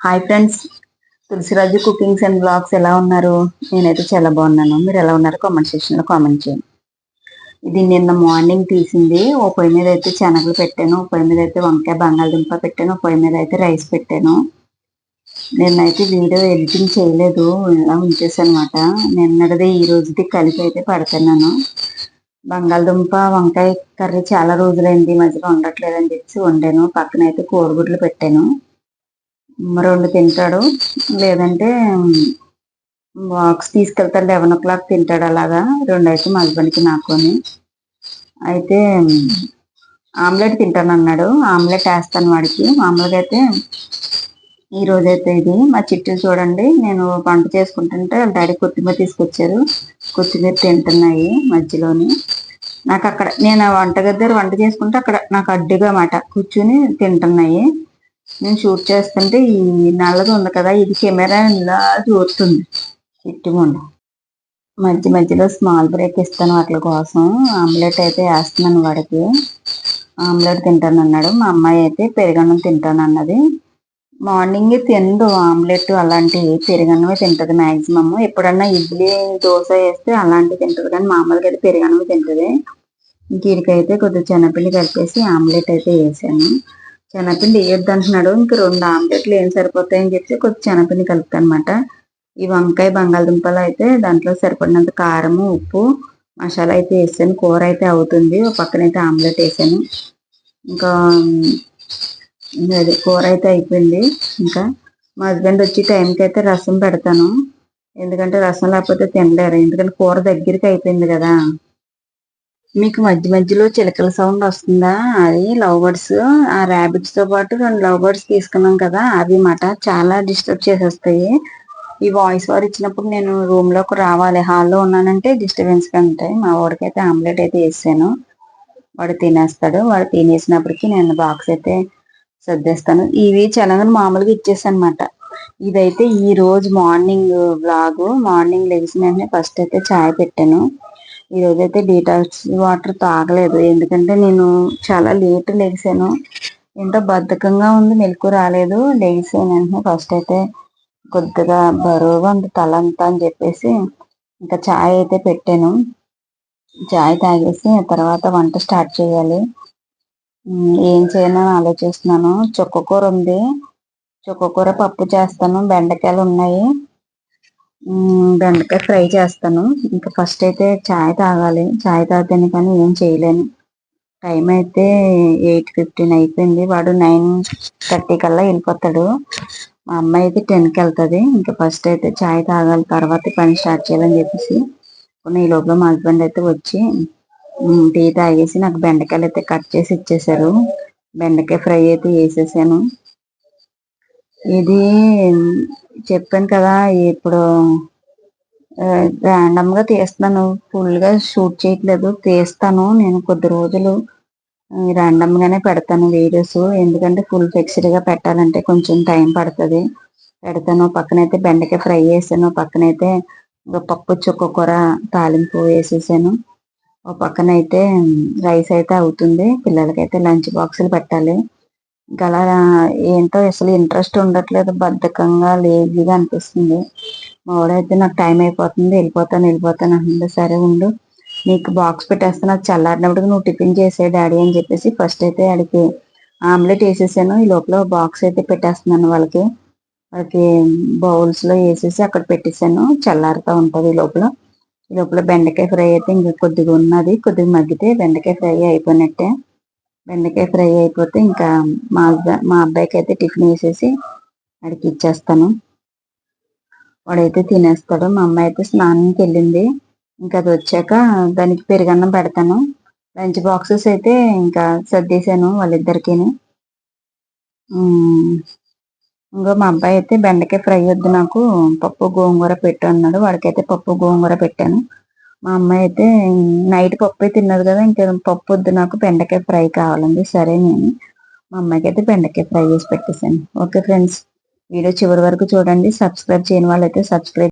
Hi friends Tulasiraju cookings and blogs ఎలా ఉన్నారు? నేనైతే చాలా బాగున్నాను. మీరు ఎలా ఉన్నారు? కామెంట్ సెక్షన్లో కామెంట్ చేయండి. ఇది నిన్న మార్నింగ్ తీసింది. ఓ పొయ్యి మీద అయితే శనగలు పెట్టాను. ఓ పొయ్యి మీద అయితే వంకాయ బంగాళదుంప పెట్టాను. ఓ పొయ్యి మీద అయితే రైస్ పెట్టాను. నిన్నైతే వీడియో ఎడిటింగ్ చేయలేదు. ఇలా ఉంచేసానమాట అనమాట నిన్నటిది ఈ రోజుది కలిపి అయితే పడుతున్నాను. బంగాళదుంప వంకాయ కర్రీ చాలా రోజులైంది. మధ్యలో ఉండట్లేదని చెప్పి వండాను. పక్కన అయితే కోడిగుడ్లు పెట్టాను. రెండు తింటాడు. లేదంటే బాక్స్ తీసుకెళ్తాడు లెవెన్ ఓ క్లాక్ తింటాడు అలాగా. రెండు అయితే మా హస్బెండ్కి నాకొని. అయితే ఆమ్లెట్ తింటాను అన్నాడు ఆమ్లెట్ వేస్తాను వాడికి. మామూలుగా అయితే ఈరోజు అయితే ఇది. మా చిట్టు చూడండి. నేను వంట చేసుకుంటుంటే డాడీ కొత్తిమీర తీసుకొచ్చారు. కొత్తిమీర తింటున్నాయి మధ్యలోని. నాకు అక్కడ నేను వంట దగ్గర వంట చేసుకుంటే అక్కడ నాకు అడ్డుగా మాట. కూర్చుని తింటున్నాయి. నేను షూట్ చేస్తుంటే ఈ నల్లది ఉంది కదా ఇది కెమెరా ఇలా చూస్తుంది. చిట్టుముండు మధ్య మధ్యలో స్మాల్ బ్రేక్ ఇస్తాను వాటి కోసం. ఆమ్లెట్ అయితే వేస్తున్నాను వాడికి. ఆమ్లెట్ తింటాను అన్నాడు. మా అమ్మాయి అయితే పెరుగన్నం తింటాను అన్నది. మార్నింగ్ తిండు ఆమ్లెట్ అలాంటివి. పెరుగన్నమే తింటుంది మ్యాక్సిమమ్ ఎప్పుడన్నా ఇడ్లీ దోశ వేస్తే అలాంటివి తింటుంది. కానీ మామూలుగా అయితే పెరుగన్నమే తింటుంది. ఇంకీడికైతే కొద్దిగా చిన్నపిల్లి కలిపేసి ఆమ్లెట్ అయితే వేసాను. శనగపిండి వేయొద్దు అంటున్నాడు ఇంక రెండు ఆమ్లెట్లు ఏం సరిపోతాయని చెప్పి కొద్ది శనగపిండి కలుపుతాను అనమాట ఈ వంకాయ బంగాళదుంపలు అయితే దాంట్లో సరిపడినంత కారము ఉప్పు మసాలా అయితే వేసాను. కూర అయితే అవుతుంది. ఒక పక్కన అయితే ఆమ్లెట్ వేసాను. ఇంకా అది కూర అయితే అయిపోయింది. ఇంకా మా హస్బెండ్ వచ్చి టైంకి అయితే రసం పెడతాను. ఎందుకంటే రసం లేకపోతే తినలేరు. ఎందుకంటే కూర దగ్గరికి అయిపోయింది కదా. మీకు మధ్య మధ్యలో చిలకల సౌండ్ వస్తుందా? అది లవ్ బర్డ్స్ ఆ ర్యాబిట్స్తో పాటు రెండు లవ్ బర్డ్స్ తీసుకున్నాం కదా అవి మాట చాలా డిస్టర్బ్ చేసేస్తాయి. ఈ వాయిస్ వారు ఇచ్చినప్పుడు నేను రూమ్లోకి రావాలి హాల్లో ఉన్నానంటే డిస్టర్బెన్స్గా ఉంటాయి. మా వాడికైతే ఆమ్లెట్ అయితే వేసాను. వాడు తినేస్తాడు. వాడు తినేసినప్పటికీ నేను బాక్స్ అయితే సర్దేస్తాను. ఇవి చలంగా మామూలుగా ఇచ్చేసానమాట. ఇదైతే ఈ రోజు మార్నింగ్ బ్లాగు మార్నింగ్ లెగిసిన వెంటనే ఫస్ట్ అయితే చాయ్ పెట్టాను. ఈరోజైతే డీటాక్స్ వాటర్ తాగలేదు ఎందుకంటే నేను చాలా లేట్ లేచాను. ఎంతో బద్ధకంగా ఉంది మెలకు రాలేదు లేచాను వెంటనే. ఫస్ట్ అయితే కొద్దిగా బరువుగా ఉంది తల అంతా అని చెప్పేసి ఇంకా చాయ్ అయితే పెట్టాను. చాయ్ తాగేసి తర్వాత వంట స్టార్ట్ చేయాలి. ఏం చేయాలని ఆలోచిస్తున్నాను. చుక్కకూర ఉంది. చుక్కకూర పప్పు చేస్తాను. బెండకాయలు ఉన్నాయి. బెండకాయ ఫ్రై చేస్తాను. ఇంకా ఫస్ట్ అయితే చాయ్ తాగాలి. చాయ్ తాగితేనే కానీ ఏం చేయలేను. టైం అయితే ఎయిట్ ఫిఫ్టీన్ అయిపోయింది. వాడు నైన్ థర్టీ కల్లా వెళ్ళిపోతాడు. మా అమ్మాయి అయితే టెన్కి వెళ్తుంది. ఇంకా ఫస్ట్ అయితే చాయ్ తాగాలి. తర్వాత పని స్టార్ట్ చేయాలని చెప్పేసి ఈ లోపల మా హస్బెండ్ అయితే వచ్చి టీ తాగేసి నాకు బెండకాయలు అయితే కట్ చేసి ఇచ్చేసారు బెండకాయ ఫ్రై అయితే వేసేసాను ఇది చెప్పాను కదా ఇప్పుడు ర్యాండమ్గా తీస్తాను ఫుల్గా షూట్ చేయట్లేదు. తీస్తాను నేను కొద్ది రోజులు. ర్యాండమ్ గానే పెడతాను వీడియోస్ ఎందుకంటే ఫుల్ ఫిక్స్డ్గా పెట్టాలంటే కొంచెం టైం పడుతుంది. పెడతాను. పక్కనైతే బెండకాయ ఫ్రై చేశాను. పక్కనైతే పప్పు చుక్క కూర తాలింపు వేసేసాను. ఒక పక్కనైతే రైస్ అయితే అవుతుంది. పిల్లలకైతే లంచ్ బాక్సులు పెట్టాలి. గల ఏంటో అసలు ఇంట్రెస్ట్ ఉండట్లేదు బద్ధకంగా లేజీగా అనిపిస్తుంది. మావాడైతే నాకు టైం అయిపోతుంది వెళ్ళిపోతాను వెళ్ళిపోతాను అంటుంది సరే ఉండు నీకు బాక్స్ పెట్టేస్తే నాకు చల్లారినప్పుడు నువ్వు టిఫిన్ చేసే డాడీ అని చెప్పేసి ఫస్ట్ అయితే ఆడికి ఆమ్లెట్ వేసేసాను. ఈ లోపల బాక్స్ అయితే పెట్టేస్తున్నాను వాళ్ళకి. వాళ్ళకి బౌల్స్లో వేసేసి అక్కడ పెట్టేసాను. చల్లారుతూ ఉంటుంది ఈ లోపల. ఈ లోపల బెండకాయ ఫ్రై అయితే ఇంకా కొద్దిగా ఉన్నది కొద్దిగా మగ్గితే బెండకాయ ఫ్రై అయిపోయినట్టే. బెండకాయ ఫ్రై అయిపోతే ఇంకా మా మా అబ్బాయికి అయితే టిఫిన్ వేసేసి వాడికి ఇచ్చేస్తాను. వాడైతే తినేస్తాడు. మా అమ్మాయి అయితే స్నానానికి వెళ్ళింది. ఇంకా అది వచ్చాక దానికి పెరుగన్నం పెడతాను. లంచ్ బాక్సెస్ అయితే ఇంకా సర్దేశాను వాళ్ళిద్దరికి ఇంకో మా అబ్బాయి అయితే బెండకాయ ఫ్రై వద్దు నాకు. పప్పు గోంగూర పెట్టు అన్నాడు. వాడికైతే పప్పు గోంగూర పెట్టాను. మా అమ్మాయి అయితే నైట్ పప్పు తిన్నది కదా ఇంకా పప్పు వద్దు నాకు బెండకాయ ఫ్రై కావాలండి. సరే నేను మా అమ్మాయికి అయితే బెండకాయ ఫ్రై చేసి పెట్టేశాను. ఓకే ఫ్రెండ్స్ వీడియో చివరి వరకు చూడండి. సబ్స్క్రైబ్ చేయని వాళ్ళైతే సబ్స్క్రైబ్